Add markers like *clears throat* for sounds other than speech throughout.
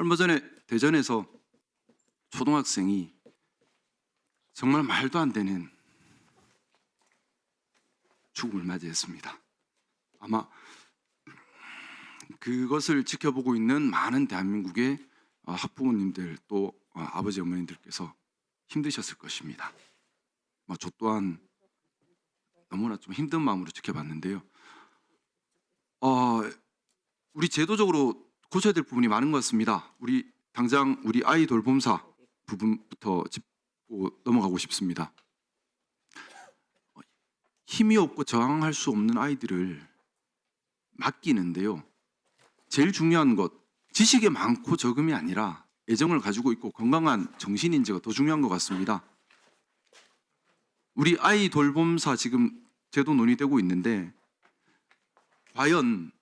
얼마 전에 대전에서 초등학생이 정말 말도 안 되는 죽음을 맞이했습니다. 아마 그것을 지켜보고 있는 많은 대한민국의 어, 학부모님들 또 어, 아버지 어머니들께서 힘드셨을 것입니다. 뭐저 또한 너무나 좀 힘든 마음으로 지켜봤는데요. 어, 우리 제도적으로 고쳐야 될 부분이 많은 것 같습니다. 우리 당장 우리 아이 돌봄사 부분부터 짚고 넘어가고 싶습니다. 어, 힘이 없고 저항할 수 없는 아이들을 맡기는데요. 제일 중요한 것 지식이 많고 적음이 아니라 애정을 가지고 있고 건강한 정신인지가 더 중요한 것 같습니다. 우리 아이 돌봄사 지금 제도 논의되고 있는데 과연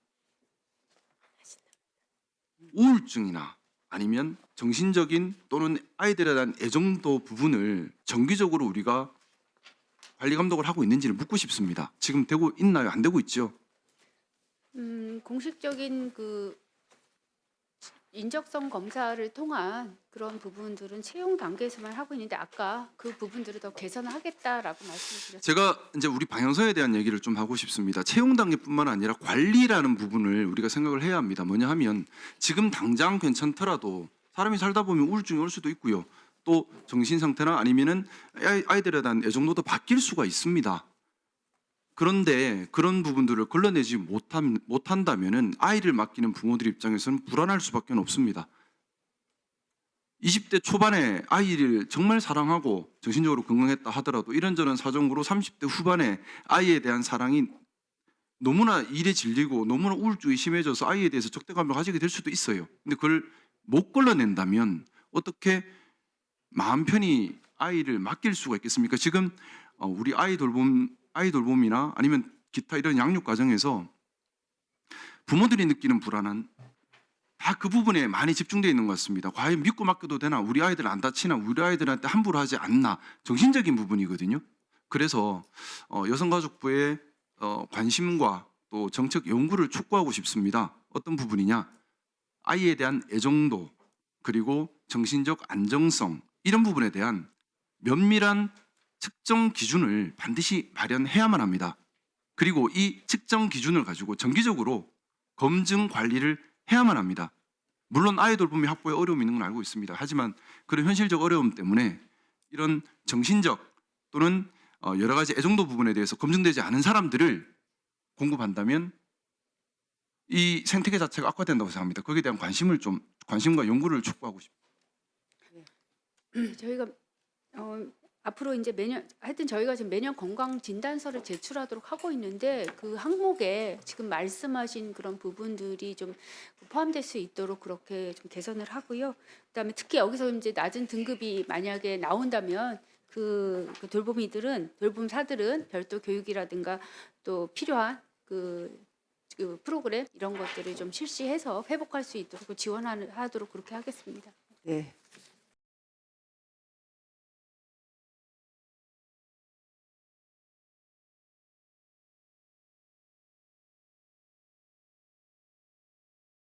우울증이나 아니면 정신적인 또는 아이들에 대한 애정도 부분을 정기적으로 우리가 관리 감독을 하고 있는지를 묻고 싶습니다. 지금 되고 있나요? 안 되고 있죠? 음, 공식적인 그 인적성 검사를 통한 그런 부분들은 채용 단계에서만 하고 있는데 아까 그 부분들을 더 개선을 하겠다라고 말씀을 드렸습니다. 제가 이제 우리 방향성에 대한 얘기를 좀 하고 싶습니다. 채용 단계뿐만 아니라 관리라는 부분을 우리가 생각을 해야 합니다. 뭐냐 하면 지금 당장 괜찮더라도 사람이 살다 보면 우울증이 올 수도 있고요. 또 정신 상태나 아니면은 아이- 아이들에 대한 애정도도 바뀔 수가 있습니다. 그런데 그런 부분들을 걸러내지 못한, 못한다면은 아이를 맡기는 부모들 입장에서는 불안할 수밖에 없습니다. 20대 초반에 아이를 정말 사랑하고 정신적으로 건강했다 하더라도 이런저런 사정으로 30대 후반에 아이에 대한 사랑이 너무나 일에 질리고 너무나 우울증이 심해져서 아이에 대해서 적대감을 가지게 될 수도 있어요. 근데 그걸 못 걸러낸다면 어떻게 마음 편히 아이를 맡길 수가 있겠습니까? 지금 어, 우리 아이 돌봄 아이 돌봄이나 아니면 기타 이런 양육 과정에서 부모들이 느끼는 불안은 다 그 부분에 많이 집중되어 있는 것 같습니다. 과연 믿고 맡겨도 되나? 우리 아이들 안 다치나? 우리 아이들한테 함부로 하지 않나? 정신적인 부분이거든요. 그래서 어, 여성가족부의 어, 관심과 또 정책 연구를 촉구하고 싶습니다. 어떤 부분이냐? 아이에 대한 애정도 그리고 정신적 안정성 이런 부분에 대한 면밀한 측정 기준을 반드시 마련해야만 합니다. 그리고 이 측정 기준을 가지고 정기적으로 검증 관리를 해야만 합니다. 물론 아이 돌봄이 확보에 어려움이 있는 건 알고 있습니다. 하지만 그런 현실적 어려움 때문에 이런 정신적 또는 어, 여러 가지 애정도 부분에 대해서 검증되지 않은 사람들을 공급한다면 이 생태계 자체가 악화된다고 생각합니다. 거기에 대한 관심을 좀 관심과 연구를 촉구하고 싶습니다. *clears throat* 저희가 어, 앞으로 이제 매년 하여튼 저희가 지금 매년 건강 진단서를 제출하도록 하고 있는데 그 항목에 지금 말씀하신 그런 부분들이 좀 포함될 수 있도록 그렇게 좀 개선을 하고요. 그다음에 특히 여기서 이제 낮은 등급이 만약에 나온다면 그, 그 돌봄이들은 돌봄사들은 별도 교육이라든가 또 필요한 그, 그 프로그램 이런 것들을 좀 실시해서 회복할 수 있도록 지원하도록 그렇게 하겠습니다. 네.